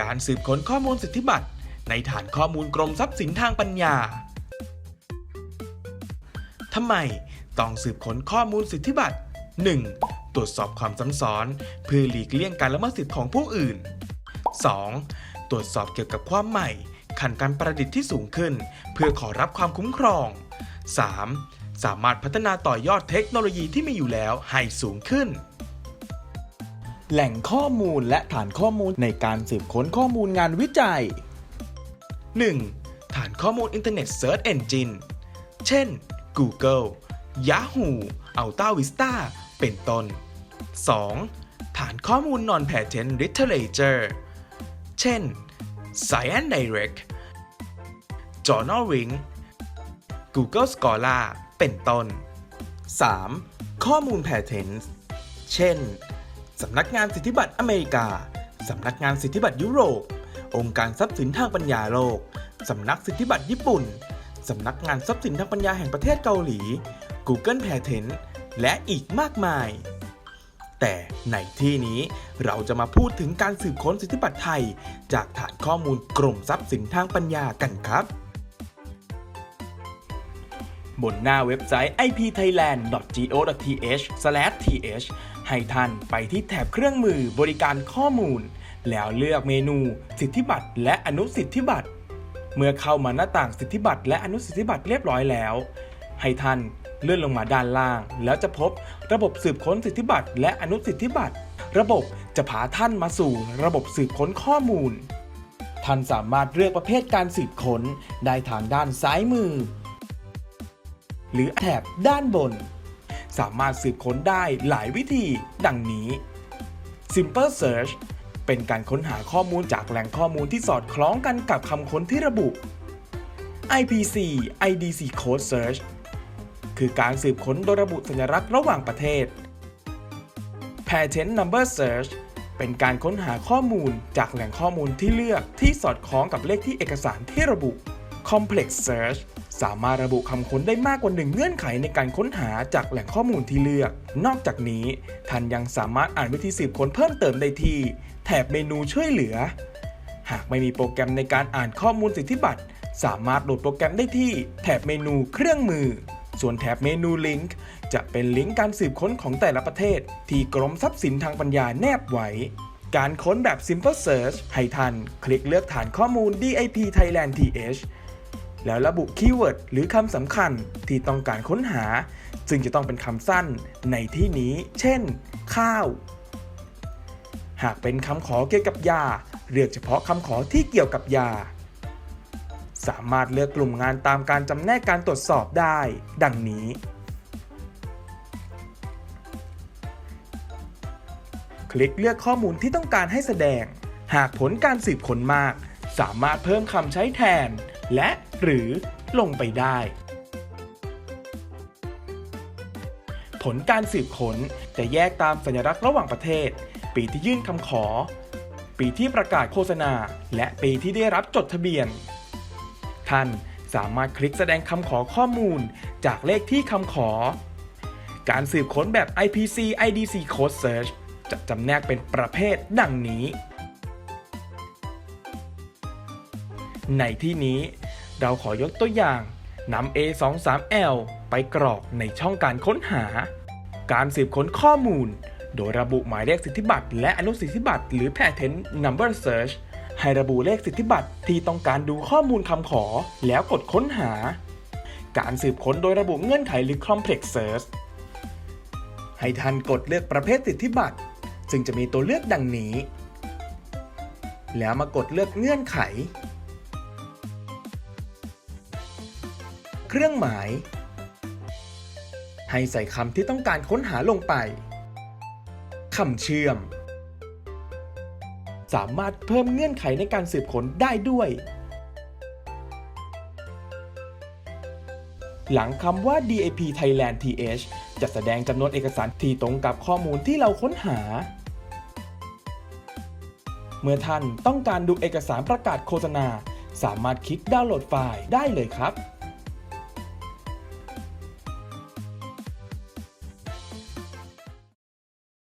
การสืบค้นข้อมูลสิทธิบัตรในฐานข้อมูลกรมทรัพย์สินทางปัญญา ทำไมต้องสืบค้นข้อมูลสิทธิบัตร 1. ตรวจสอบความซ้ำซ้อน เพื่อหลีกเลี่ยงการละเมิดสิทธิของผู้อื่น 2. ตรวจสอบเกี่ยวกับความใหม่ ขันการประดิษฐ์ที่สูงขึ้น เพื่อขอรับความคุ้มครอง 3. สามารถพัฒนาต่อยอดเทคโนโลยีที่มีอยู่แล้วให้สูงขึ้น แหล่งข้อมูลและฐานข้อมูลในการสืบค้นข้อมูลงานวิจัย 1. ฐานข้อมูลอินเทอร์เน็ต Search Engine เช่น Google Yahoo AltaVista เป็นต้น 2. ฐานข้อมูล Non-Patent Literature เช่น Science Direct Journal Ring Google Scholar เป็นต้น 3. ข้อมูล Patent เช่น สำนักงานสิทธิบัตรอเมริกา สำนักงานสิทธิบัตรยุโรป องค์การทรัพย์สินทางปัญญาโลก สำนักสิทธิบัตรญี่ปุ่น สำนักงานทรัพย์สินทางปัญญาแห่งประเทศเกาหลี Google Patent และอีกมากมาย แต่ในที่นี้เราจะมาพูดถึงการสืบค้นสิทธิบัตรไทย จากฐานข้อมูลกรมทรัพย์สินทางปัญญากันครับ บนหน้าเว็บไซต์ ipthailand.go.th/th ให้ท่านไปที่แถบเครื่องมือบริการข้อมูล แล้วเลือกเมนู สิทธิบัตรและอนุสิทธิบัตร เมื่อเข้ามาหน้าต่างสิทธิบัตรและอนุสิทธิบัตรเรียบร้อยแล้ว ให้ท่านเลื่อนลงมาด้านล่าง แล้วจะพบระบบสืบค้นสิทธิบัตรและอนุสิทธิบัตร ระบบจะพาท่านมาสู่ระบบสืบค้นข้อมูล ท่านสามารถเลือกประเภทการสืบค้นได้ทางด้านซ้ายมือ หรือแถบด้านบน สามารถสืบค้นได้หลายวิธี ดังนี้ Simple Search เป็นการค้นหาข้อมูลจากแหล่งข้อมูลที่สอดคล้องกันกับคำค้นที่ระบุ IPC IDC Code Search คือการสืบค้นโดยระบุสัญลักษณ์ระหว่างประเทศ Patent Number Search เป็นการค้นหาข้อมูลจากแหล่งข้อมูลที่เลือกที่สอดคล้องกับเลขที่เอกสารที่ระบุ Complex Search สามารถระบุคำค้นได้มากกว่าหนึ่งเงื่อนไขในการค้นหาจากแหล่งข้อมูลที่เลือก นอกจากนี้ท่านยังสามารถอ่านวิธีสืบค้นเพิ่มเติมได้ที่ แถบเมนูช่วยเหลือ หากไม่มีโปรแกรมในการอ่านข้อมูลสิทธิบัตร สามารถโหลดโปรแกรมได้ที่ แถบเมนูเครื่องมือ ส่วนแถบเมนูลิงก์จะเป็นลิงก์การสืบค้นของแต่ละประเทศ ที่กรมทรัพย์สินทางปัญญาแนบไว้การค้นแบบ Simple Search ให้ท่านคลิกเลือกฐานข้อมูล DIP Thailand TH แล้วระบุคีย์เวิร์ดหรือคำสำคัญที่ต้องการค้นหา ซึ่งจะต้องเป็นคำสั้นในที่นี้ เช่น ข้าว หากเป็นคำขอเกี่ยวกับยา เลือกเฉพาะคำขอที่เกี่ยวกับยา สามารถเลือกกลุ่มงานตามการจำแนกการตรวจสอบได้ ดังนี้ คลิกเลือกข้อมูลที่ต้องการให้แสดง หากผลการสืบค้นมาก สามารถเพิ่มคำใช้แทนและ หรือลงไปได้ ผลการสืบค้นจะแยกตามสัญลักษณ์ระหว่างประเทศ ปีที่ยื่นคำขอ ปีที่ประกาศโฆษณา และปีที่ได้รับจดทะเบียน ท่านสามารถคลิกแสดงคำขอข้อมูลจากเลขที่คำขอ การสืบค้นแบบ IPC IDC Code Search จะจำแนกเป็นประเภทดังนี้ ในที่นี้ เราขอยกตัวอย่างนำ A23L ไปกรอกในช่องการค้นหา การสืบค้นข้อมูล โดยระบุหมายเลขสิทธิบัตรและอนุสิทธิบัตรหรือ Patent Number Search ให้ระบุเลขสิทธิบัตรที่ต้องการดูข้อมูลคำขอ แล้วกดค้นหา การสืบค้นโดยระบุเงื่อนไขหรือ Complex Search ให้ท่านกดเลือกประเภทสิทธิบัตรซึ่งจะมีตัวเลือกดังนี้ แล้วมากดเลือกเงื่อนไข เครื่องหมาย ให้ใส่คำที่ต้องการค้นหาลงไป คำเชื่อม สามารถเพิ่มเงื่อนไขในการสืบค้นได้ด้วย หลังคำว่า DAP Thailand TH จะแสดงจำนวนเอกสารที่ตรงกับข้อมูลที่เราค้นหา เมื่อท่านต้องการดูเอกสารประกาศโฆษณา สามารถคลิกดาวน์โหลดไฟล์ได้เลยครับ